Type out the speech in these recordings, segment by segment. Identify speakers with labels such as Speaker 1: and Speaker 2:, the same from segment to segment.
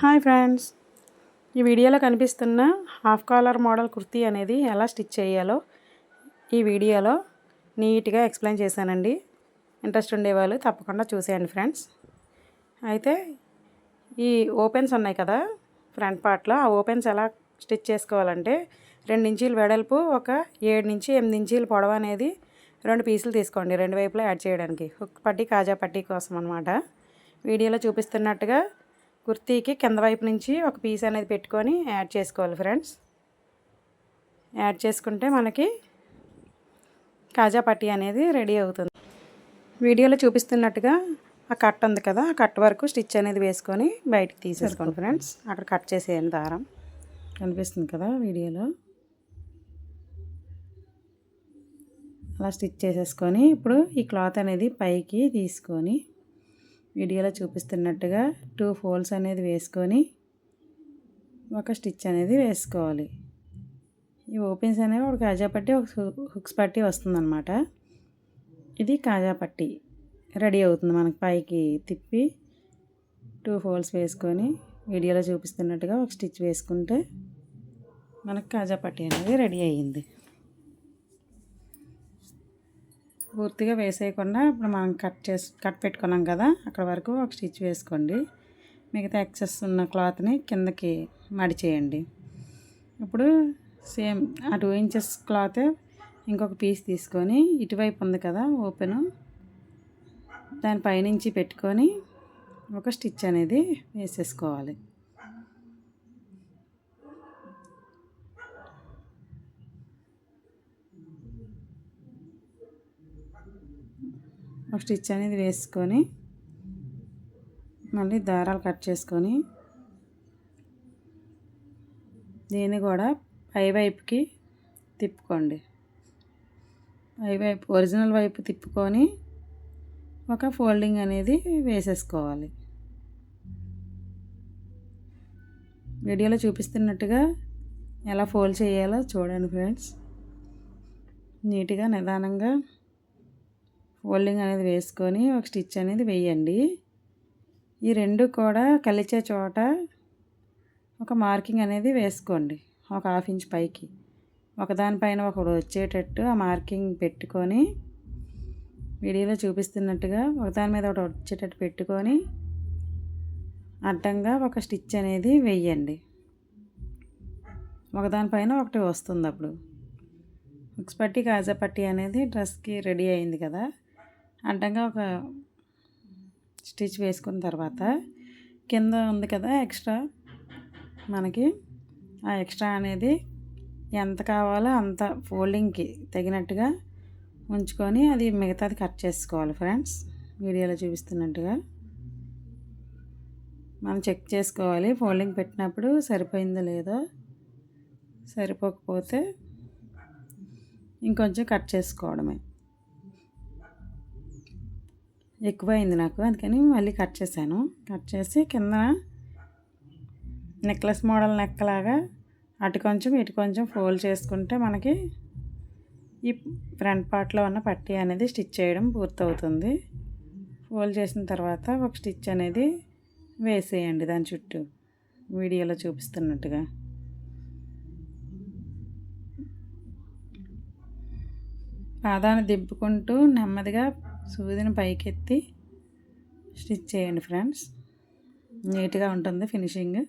Speaker 1: Hi friends. ఈ వీడియోలో కనిపిస్తున్న హాఫ్ కాలర్ మోడల్ కుర్తీ అనేది ఎలా స్టిచ్ చేయాలో ఈ వీడియోలో నీట్గా ఎక్స్ప్లెయిన్ చేశానండి. ఇంట్రెస్ట్ ఉండేవాళ్ళు తప్పకుండా చూసేయండి ఫ్రెండ్స్. అయితే ఈ ఓపెన్స్ ఉన్నాయి కదా ఫ్రంట్ పార్ట్లో. ఆ ఓపెన్స్ ఎలా స్టిచ్ చేసుకోవాలంటే రెండు ఇంచీలు వెడల్పు ఒక ఏడు నుంచి ఎనిమిది ఇంచీలు పొడవు అనేది రెండు పీసులు తీసుకోండి రెండు వైపులా యాడ్ చేయడానికి. హుక్ పట్టి కాజా పట్టి కోసం అనమాట వీడియోలో చూపిస్తున్నట్టుగా కుర్తీకి కింద వైపు నుంచి ఒక పీస్ అనేది పెట్టుకొని యాడ్ చేసుకోవాలి ఫ్రెండ్స్. యాడ్ చేసుకుంటే మనకి కాజా పట్టి అనేది రెడీ అవుతుంది. వీడియోలో చూపిస్తున్నట్టుగా ఆ కట్ ఉంది కదా ఆ కట్ వరకు స్టిచ్ అనేది వేసుకొని బయటికి తీసేసుకోండి ఫ్రెండ్స్. అక్కడ కట్ చేసేయండి దారం. కనిపిస్తుంది కదా వీడియోలో. అలా స్టిచ్ చేసేసుకొని ఇప్పుడు ఈ క్లాత్ అనేది పైకి తీసుకొని వీడియోలో చూపిస్తున్నట్టుగా టూ ఫోల్స్ అనేది వేసుకొని ఒక స్టిచ్ అనేది వేసుకోవాలి. ఈ ఓపెన్స్ అనేవి ఒక కాజా పట్టి ఒక హుక్స్ పట్టి వస్తుందన్నమాట. ఇది కాజా పట్టి రెడీ అవుతుంది మనకి పైకి తిప్పి. టూ ఫోల్స్ వేసుకొని వీడియోలో చూపిస్తున్నట్టుగా ఒక స్టిచ్ వేసుకుంటే మనకు కాజా పట్టి అనేది రెడీ అయ్యింది పూర్తిగా వేసేయకుండా ఇప్పుడు మనం కట్ చేసి కట్ పెట్టుకున్నాం కదా అక్కడ వరకు ఒక స్టిచ్ వేసుకోండి. మిగతా ఎక్సెస్ ఉన్న క్లాత్ని కిందకి మడిచేయండి ఇప్పుడు సేమ్ ఆ టూ ఇంచెస్ క్లాత్ ఇంకొక పీస్ తీసుకొని ఇటువైపు ఉంది కదా ఓపెన్ దాని పైనుంచి పెట్టుకొని ఒక స్టిచ్ అనేది వేసేసుకోవాలి. ఒక స్టిచ్ అనేది వేసుకొని మళ్ళీ దారాలు కట్ చేసుకొని దీన్ని కూడా పై వైపుకి తిప్పుకోండి. పై వైపు ఒరిజినల్ వైపు తిప్పుకొని ఒక ఫోల్డింగ్ అనేది వేసేసుకోవాలి. వీడియోలో చూపిస్తున్నట్టుగా ఎలా ఫోల్డ్ చేయాలో చూడండి ఫ్రెండ్స్. నీట్గా నిదానంగా ఫోల్డింగ్ అనేది వేసుకొని ఒక స్టిచ్ అనేది వేయండి. ఈ రెండు కూడా కలిచే చోట ఒక మార్కింగ్ అనేది వేసుకోండి. ఒక హాఫ్ ఇంచ్ పైకి. ఒకదానిపైన ఒకడు వచ్చేటట్టు ఆ మార్కింగ్ పెట్టుకొని వీడియోలో చూపిస్తున్నట్టుగా ఒకదాని మీద ఒకటి వచ్చేటట్టు పెట్టుకొని అడ్డంగా ఒక స్టిచ్ అనేది వెయ్యండి ఒకదానిపైన ఒకటి వస్తుంది అప్పుడు. హుక్స్ పట్టి కాజా పట్టి అనేది డ్రెస్కి రెడీ అయింది కదా. అడ్డంగా ఒక స్టిచ్ వేసుకున్న తర్వాత కింద ఉంది కదా ఎక్స్ట్రా మనకి ఆ ఎక్స్ట్రా అనేది ఎంత కావాలో అంత ఫోల్డింగ్కి తగినట్టుగా ఉంచుకొని అది మిగతాది కట్ చేసుకోవాలి ఫ్రెండ్స్. వీడియోలో చూపిస్తున్నట్టుగా మనం చెక్ చేసుకోవాలి. ఫోల్డింగ్ పెట్టినప్పుడు సరిపోయిందో లేదో సరిపోకపోతే ఇంకొంచెం కట్ చేసుకోవడమే. ఎక్కువైంది నాకు. అందుకని మళ్ళీ కట్ చేశాను. కట్ చేసి కింద నెక్లెస్ మోడల్ నెక్కలాగా అటు కొంచెం ఇటు కొంచెం ఫోల్డ్ చేసుకుంటే మనకి ఈ ఫ్రంట్ పార్ట్లో ఉన్న పట్టీ అనేది స్టిచ్ చేయడం పూర్తవుతుంది. ఫోల్డ్ చేసిన తర్వాత ఒక స్టిచ్ అనేది వేసేయండి దాని చుట్టూ. వీడియోలో చూపిస్తున్నట్టుగా. పాదాన్ని దింపుకుంటూ నెమ్మదిగా సూదిని పైకెత్తి స్టిచ్ చేయండి ఫ్రెండ్స్. నీట్గా ఉంటుంది ఫినిషింగ్.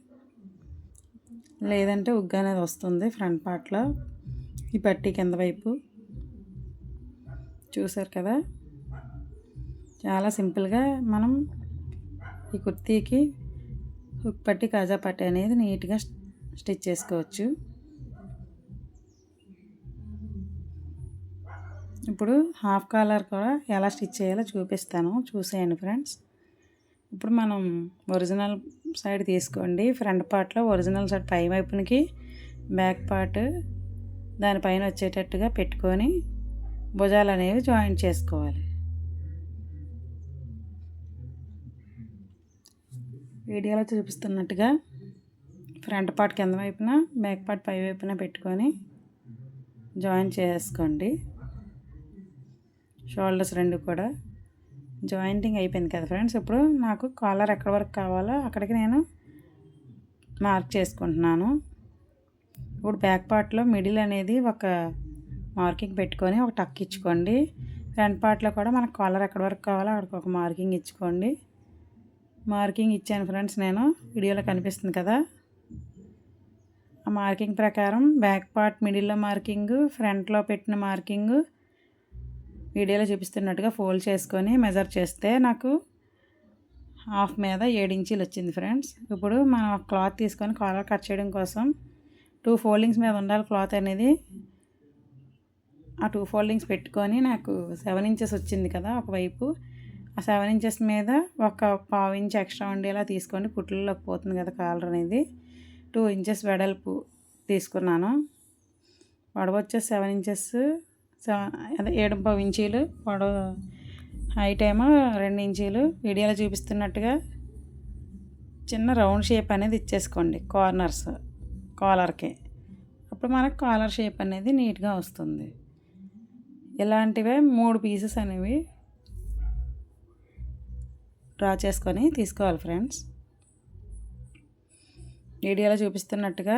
Speaker 1: లేదంటే ఉగ్గు అనేది వస్తుంది ఫ్రంట్ పార్ట్లో. ఈ పట్టి కింద వైపు. చూసారు కదా? చాలా సింపుల్గా మనం ఈ కుర్తీకి హుక్ పట్టి కాజా పట్టి అనేది నీట్గా స్టిచ్ చేసుకోవచ్చు. ఇప్పుడు హాఫ్ కాలర్ కూడా ఎలా స్టిచ్ చేయాలో చూపిస్తాను. చూసేయండి ఫ్రెండ్స్. ఇప్పుడు మనం ఒరిజినల్ సైడ్ తీసుకోండి. ఫ్రంట్ పార్ట్లో ఒరిజినల్ సైడ్ పై వైపునికి బ్యాక్ పార్ట్ దానిపైన వచ్చేటట్టుగా పెట్టుకొని భుజాలు అనేవి జాయింట్ చేసుకోవాలి. వీడియోలో చూపిస్తున్నట్టుగా ఫ్రంట్ పార్ట్ కింద వైపున బ్యాక్ పార్ట్ పై వైపున పెట్టుకొని జాయిన్ చేసుకోండి. షోల్డర్స్ రెండు కూడా. జాయింటింగ్ అయిపోయింది కదా ఫ్రెండ్స్. ఇప్పుడు నాకు కాలర్ ఎక్కడ వరకు కావాలో అక్కడికి నేను మార్క్ చేసుకుంటున్నాను. ఇప్పుడు బ్యాక్ పార్ట్లో మిడిల్ అనేది ఒక మార్కింగ్ పెట్టుకొని ఒక టక్ ఇచ్చుకోండి. ఫ్రంట్ పార్ట్లో కూడా మనకు కాలర్ ఎక్కడ వరకు కావాలో అక్కడికి ఒక మార్కింగ్ ఇచ్చుకోండి. మార్కింగ్ ఇచ్చాను ఫ్రెండ్స్ నేను. వీడియోలో కనిపిస్తుంది కదా. ఆ మార్కింగ్ ప్రకారం బ్యాక్ పార్ట్ మిడిల్లో మార్కింగ్ ఫ్రంట్లో పెట్టిన మార్కింగ్ వీడియోలో చూపిస్తున్నట్టుగా ఫోల్డ్ చేసుకొని మెజర్ చేస్తే నాకు హాఫ్ మీద ఏడు ఇంచీలు వచ్చింది ఫ్రెండ్స్. ఇప్పుడు మనం క్లాత్ తీసుకొని కాలర్ కట్ చేయడం కోసం టూ ఫోల్డింగ్స్ మీద ఉండాలి క్లాత్ అనేది. ఆ టూ ఫోల్డింగ్స్ పెట్టుకొని నాకు సెవెన్ ఇంచెస్ వచ్చింది కదా ఒకవైపు ఆ సెవెన్ ఇంచెస్ మీద ఒక పావు ఇంచ్ ఎక్స్ట్రా ఉండేలా తీసుకొని పుట్లలోకి పోతుంది కదా కాలర్ అనేది. టూ ఇంచెస్ వెడల్పు తీసుకున్నాను. పొడవు వచ్చేసి సెవెన్ ఇంచెస్ అదే ఏడు పావు ఇంచీలు పొడవు హైట్ ఏమో రెండు ఇంచీలు వీడియోలో చూపిస్తున్నట్టుగా చిన్న రౌండ్ షేప్ అనేది ఇచ్చేసుకోండి కార్నర్స్ కాలర్కి. అప్పుడు మనకు కాలర్ షేప్ అనేది నీట్గా వస్తుంది. ఇలాంటివే మూడు పీసెస్ అనేవి డ్రా చేసుకొని తీసుకోవాలి ఫ్రెండ్స్. వీడియోలో చూపిస్తున్నట్టుగా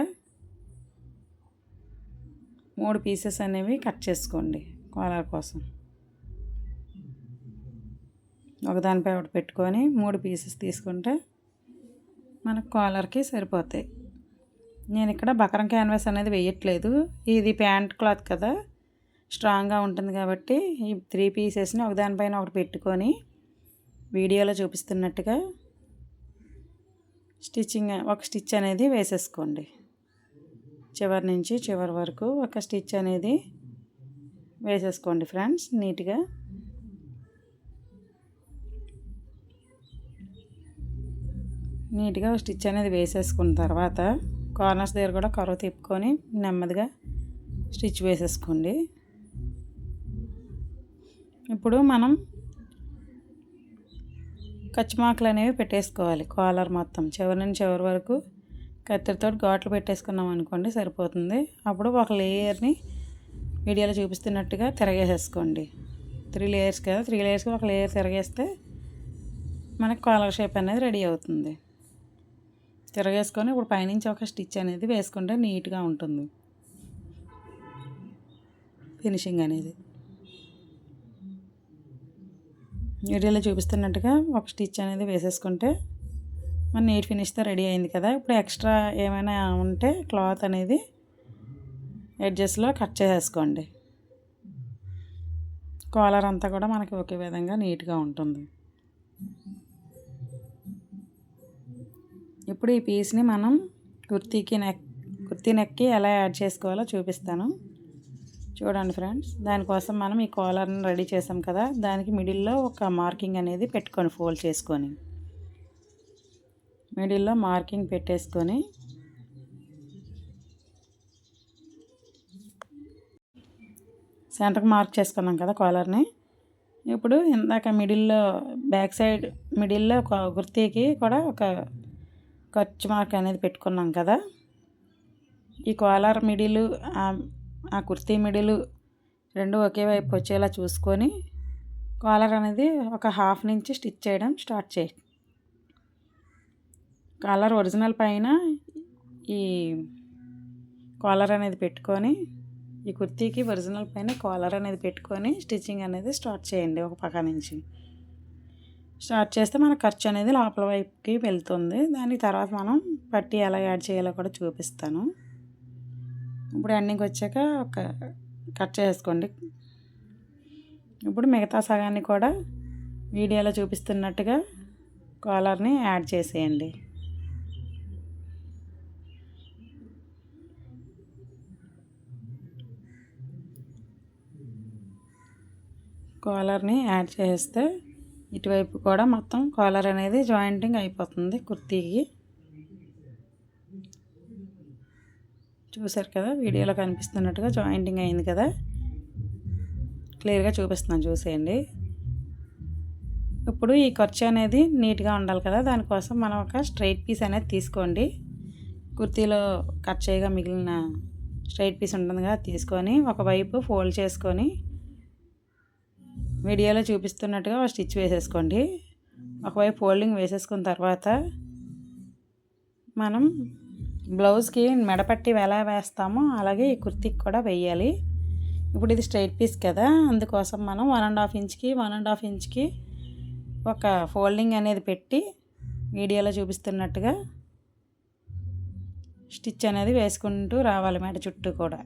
Speaker 1: మూడు పీసెస్ అనేవి కట్ చేసుకోండి కాలర్ కోసం. ఒకదానిపై ఒకటి పెట్టుకొని మూడు పీసెస్ తీసుకుంటే మనకు కాలర్కి సరిపోతాయి. నేను ఇక్కడ బకరం క్యాన్వాస్ అనేది వేయట్లేదు. ఇది ప్యాంట్ క్లాత్ కదా. స్ట్రాంగ్గా ఉంటుంది కాబట్టి ఈ త్రీ పీసెస్ని ఒకదానిపైన ఒకటి పెట్టుకొని వీడియోలో చూపిస్తున్నట్టుగా స్టిచ్చింగ్ ఒక స్టిచ్ అనేది వేసేసుకోండి. చివరి నుంచి చివరి వరకు ఒక స్టిచ్ అనేది వేసేసుకోండి ఫ్రెండ్స్ నీట్గా. నీట్గా స్టిచ్ అనేది వేసేసుకున్న తర్వాత కార్నర్స్ దగ్గర కూడా కర్ర తిప్పుకొని నెమ్మదిగా స్టిచ్ వేసేసుకోండి. ఇప్పుడు మనం కచ్చిమాకులు అనేవి పెట్టేసుకోవాలి కాలర్ మొత్తం. చివరి నుంచి చివరి వరకు కత్తెరతో ఘాట్లు పెట్టేసుకున్నాం అనుకోండి సరిపోతుంది. అప్పుడు ఒక లేయర్ని వీడియోలో చూపిస్తున్నట్టుగా తిరగేసేసుకోండి. త్రీ లేయర్స్ కదా త్రీ లేయర్స్కి ఒక లేయర్ తిరగేస్తే మనకు కాలర్ షేప్ అనేది రెడీ అవుతుంది. తిరగేసుకొని ఇప్పుడు పైనుంచి ఒక స్టిచ్ అనేది వేసుకుంటే నీట్గా ఉంటుంది. ఫినిషింగ్ అనేది. వీడియోలో చూపిస్తున్నట్టుగా ఒక స్టిచ్ అనేది వేసేసుకుంటే మన నీట్ ఫినిష్తో రెడీ అయింది కదా. ఇప్పుడు ఎక్స్ట్రా ఏమైనా ఉంటే క్లాత్ అనేది ఎడ్జెస్లో కట్ చేసేసుకోండి. కాలర్ అంతా కూడా మనకి ఒకే విధంగా నీట్గా ఉంటుంది. ఇప్పుడు ఈ పీస్ని మనం కుర్తీకి నెక్ కుర్తీ నెక్కి ఎలా యాడ్ చేసుకోవాలో చూపిస్తాను. చూడండి ఫ్రెండ్స్ దానికోసం మనం ఈ కాలర్ని రెడీ చేసాం కదా. దానికి మిడిల్లో ఒక మార్కింగ్ అనేది పెట్టుకొని ఫోల్డ్ చేసుకొని మిడిల్లో మార్కింగ్ పెట్టేసుకొని సెంటర్కి మార్క్ చేసుకున్నాం కదా కాలర్ని. ఇప్పుడు ఇందాక మిడిల్లో బ్యాక్ సైడ్ మిడిల్లో ఒక గుర్తీకి కూడా ఒక ఖర్చు మార్క్ అనేది పెట్టుకున్నాం కదా. ఈ కాలర్ మిడిల్ ఆ కుర్తీ మిడిల్ రెండు ఒకే వైపు వచ్చేలా చూసుకొని కాలర్ అనేది ఒక హాఫ్ నుంచి స్టిచ్ చేయడం స్టార్ట్ చేయండి కాలర్ ఒరిజినల్ పైన ఈ కాలర్ అనేది పెట్టుకొని ఈ కుర్తీకి ఒరిజినల్ పైన కాలర్ అనేది పెట్టుకొని స్టిచ్చింగ్ అనేది స్టార్ట్ చేయండి ఒక పక్క నుంచి. స్టార్ట్ చేస్తే మన ఖర్చు అనేది లోపల వైపుకి వెళ్తుంది. దాని తర్వాత మనం పట్టి ఎలా యాడ్ చేయాలో కూడా చూపిస్తాను. ఇప్పుడు ఎండింగ్ వచ్చాక ఒక కట్ చేసుకోండి. ఇప్పుడు మిగతా సగాన్ని కూడా వీడియోలో చూపిస్తున్నట్టుగా కాలర్ని యాడ్ చేసేయండి. కాలర్ని యాడ్ చేస్తే ఇటువైపు కూడా మొత్తం కాలర్ అనేది జాయింటింగ్ అయిపోతుంది కుర్తీకి. చూసారు కదా వీడియోలో కనిపిస్తున్నట్టుగా జాయింటింగ్ అయింది కదా. క్లియర్గా చూపిస్తున్నాను చూసేయండి. ఇప్పుడు ఈ ఖర్చు అనేది నీట్గా ఉండాలి కదా దానికోసం మనం ఒక స్ట్రైట్ పీస్ అనేది తీసుకోండి. కుర్తీలో కట్ చేయగా మిగిలిన స్ట్రైట్ పీస్ ఉంటుంది కదా తీసుకొని ఒకవైపు ఫోల్డ్ చేసుకొని వీడియోలో చూపిస్తున్నట్టుగా స్టిచ్ వేసేసుకోండి. ఒకవైపు ఫోల్డింగ్ వేసేసుకున్న తర్వాత మనం బ్లౌజ్కి మెడపట్టి ఎలా వేస్తామో అలాగే ఈ కుర్తీకి కూడా వేయాలి. ఇప్పుడు ఇది స్ట్రైట్ పీస్ కదా అందుకోసం మనం వన్ అండ్ హాఫ్ ఇంచ్కి వన్ అండ్ హాఫ్ ఇంచ్కి ఒక ఫోల్డింగ్ అనేది పెట్టి వీడియోలో చూపిస్తున్నట్టుగా స్టిచ్ అనేది వేసుకుంటూ రావాలి మెడ చుట్టూ కూడా.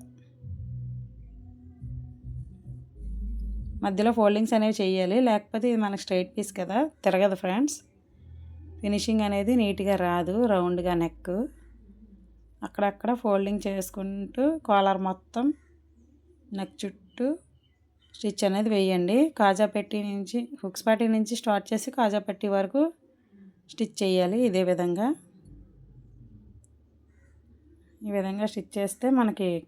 Speaker 1: మధ్యలో ఫోల్డింగ్స్ అనేవి చేయాలి లేకపోతే ఇది మనకు స్ట్రైట్ పీస్ కదా. తిరగదు ఫ్రెండ్స్. ఫినిషింగ్ అనేది నీట్గా రాదు. రౌండ్గా నెక్. అక్కడక్కడ ఫోల్డింగ్ చేసుకుంటూ కాలర్ మొత్తం నెక్ చుట్టూ స్టిచ్ అనేది వేయండి. కాజా పెట్టి నుంచి హుక్స్ పట్టి నుంచి స్టార్ట్ చేసి కాజా పెట్టి వరకు స్టిచ్ చేయాలి ఇదే విధంగా. ఈ విధంగా స్టిచ్ చేస్తే మనకి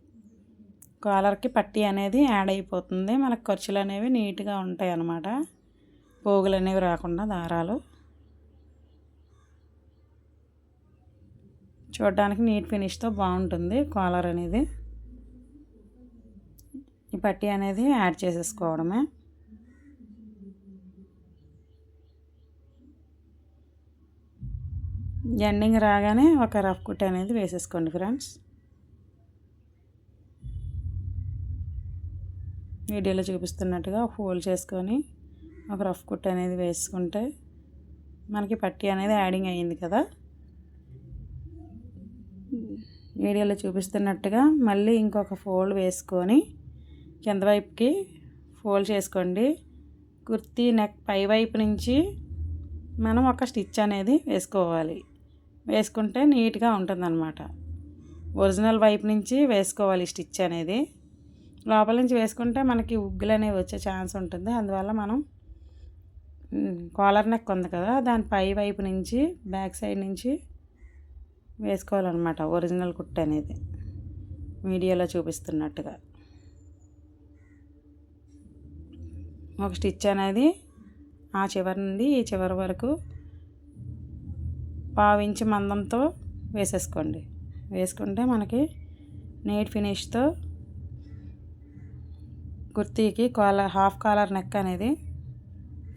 Speaker 1: కాలర్కి పట్టి అనేది యాడ్ అయిపోతుంది. మనకు ఖర్చులు అనేవి నీట్గా ఉంటాయి అన్నమాట. పోగులు అనేవి రాకుండా దారాలు. చూడడానికి నీట్ ఫినిష్తో బాగుంటుంది కాలర్ అనేది. ఈ పట్టి అనేది యాడ్ చేసేసుకోవడమే. ఎండింగ్ రాగానే ఒక రఫ్ కుట్ అనేది వేసేసుకోండి ఫ్రెండ్స్. వీడియోలో చూపిస్తున్నట్టుగా ఫోల్డ్ చేసుకొని ఒక రఫ్ కుట్ అనేది వేసుకుంటే మనకి పట్టి అనేది యాడింగ్ అయ్యింది కదా. వీడియోలో చూపిస్తున్నట్టుగా మళ్ళీ ఇంకొక ఫోల్డ్ వేసుకొని కింద వైపుకి ఫోల్డ్ చేసుకోండి. కుర్తీ నెక్ పై వైపు నుంచి మనం ఒక స్టిచ్ అనేది వేసుకోవాలి. వేసుకుంటే నీట్గా ఉంటుందన్నమాట. ఒరిజినల్ వైపు నుంచి వేసుకోవాలి స్టిచ్ అనేది. లోపల నుంచి వేసుకుంటే మనకి ఉగ్గులు అనేవి వచ్చే ఛాన్స్ ఉంటుంది. అందువల్ల మనం కాలర్ నెక్ ఉంది కదా దాని పై వైపు నుంచి బ్యాక్ సైడ్ నుంచి వేసుకోవాలన్నమాట ఒరిజినల్ కుట్టు అనేది. వీడియోలో చూపిస్తున్నట్టుగా. ఒక స్టిచ్ అనేది ఆ చివరి నుండి ఈ చివరి వరకు పావించి మందంతో వేసేసుకోండి. వేసుకుంటే మనకి నీట్ ఫినిష్తో కుర్తీకి కాలర్ హాఫ్ కాలర్ నెక్ అనేది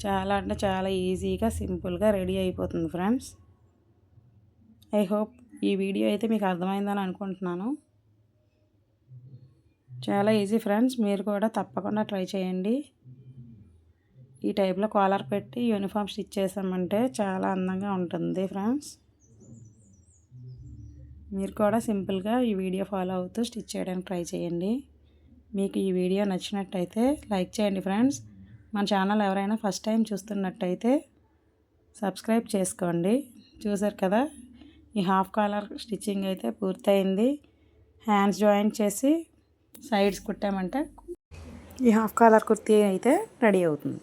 Speaker 1: చాలా అంటే చాలా ఈజీగా సింపుల్గా రెడీ అయిపోతుంది ఫ్రెండ్స్. ఐ హోప్ ఈ వీడియో అయితే మీకు అర్థమైందని అనుకుంటున్నాను. చాలా ఈజీ ఫ్రెండ్స్ మీరు కూడా తప్పకుండా ట్రై చేయండి. ఈ టైప్లో కాలర్ పెట్టి యూనిఫామ్ స్టిచ్ చేసామంటే చాలా అందంగా ఉంటుంది ఫ్రెండ్స్. మీరు కూడా సింపుల్గా ఈ వీడియో ఫాలో అవుతూ స్టిచ్ చేయడానికి ట్రై చేయండి. మీకు ఈ వీడియో నచ్చినట్టయితే లైక్ చేయండి ఫ్రెండ్స్. మన ఛానల్ ఎవరైనా ఫస్ట్ టైం చూస్తున్నట్టయితే సబ్స్క్రైబ్ చేసుకోండి. చూసారు కదా ఈ హాఫ్ కాలర్ స్టిచ్చింగ్ అయితే పూర్తయింది. హ్యాండ్స్ జాయిన్ చేసి సైడ్స్ కుట్టామంటే ఈ హాఫ్ కాలర్ కుర్తీ అయితే రెడీ అవుతుంది.